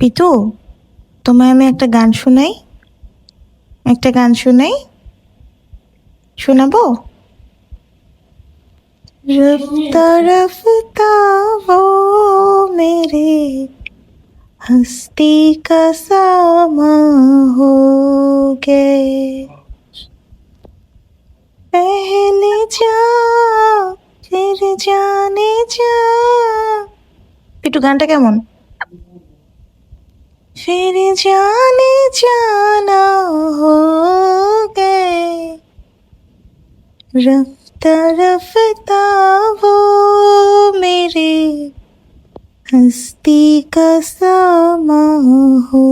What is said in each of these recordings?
পিতু তোমায় আমি একটা গান শোনাই একটা গান শোনাই শোনাবো रफ्ता रफ्ता वो मेरे हस्ती का सामा हो गए पहले जा फिर जाने जा একটু গানটা কেমন फिर जाने जाना हो गए रफ्ता रफ्ता वो मेरे हस्ती का सामा हो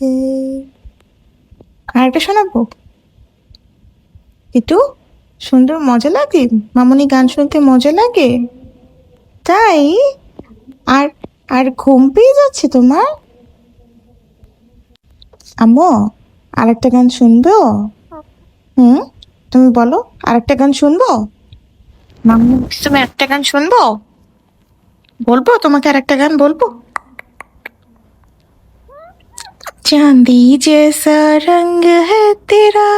गए আর একটা শোনাবো একটু সুন্দর মজা লাগে মামনি গান শুনতে মজা লাগে তাই আর আর ঘুম পেয়ে যাচ্ছে তোমার আম্মু আরেকটা গান শুনবো হুম তুমি বলো আরেকটা গান শুনবো মাম্মু তুমি একটা গান শুনবো বলবো তোমাকে আরেকটা গান বলবো चांदी जैसा रंग है तेरा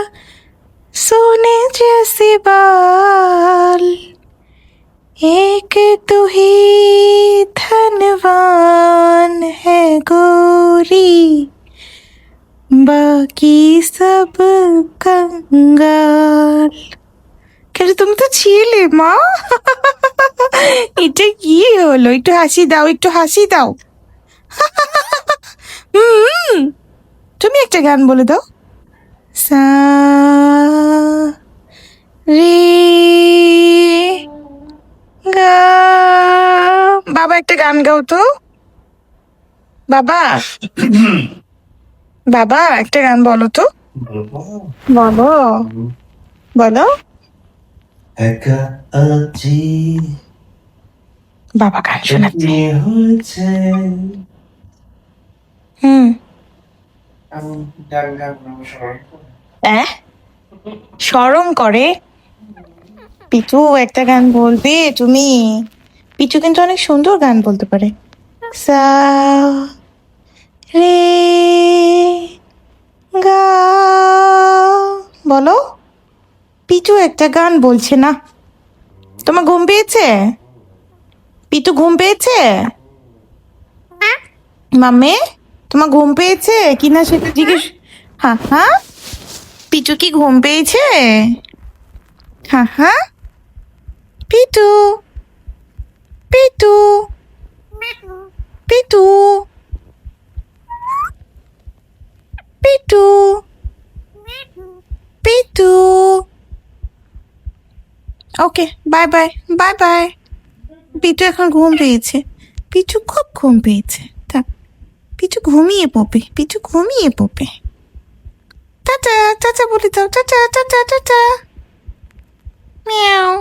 सोने जैसे बाल एक तू ही धनवान है गोरी বাকি সব কঙ্গাল কেন তুমি তো ছিলে মা এটা কি হলো একটু হাসি দাও একটু হাসি দাও হুম তুমি একটা গান বলে দাও সা রে গা বাবা একটা গান গাও তো বাবা বাবা একটা গান বলো তো। বলো। বলো। একা আছি। বাবা গান শোনাচ্ছে। হুম। সরম করে। পিচু একটা গান বলবে তুমি। পিচু কিন্তু অনেক সুন্দর গান বলতে পারে। সা রে গা বলো পিচু একটা গান বলছে না। তোমার ঘুম পেয়েছে? পিতু ঘুম পেয়েছে? মামে তোমার ঘুম পেয়েছে? কিনা সেটা জিজ্ঞেস হ্যাঁ হ্যাঁ? পিটু কি ঘুম পেয়েছে? হ্যাঁ হ্যাঁ? Pitu Pitu okay bye bye bye bye Pitu এখন ঘুম পেয়েছে। পিটু খুব ঘুম পেয়েছে। তা পিটু ঘুমিয়ে পড়বে, পিটু ঘুমিয়ে পড়বে। টাটা টাটা বলে দাও টাটা টাটা টাটা মিয়াও।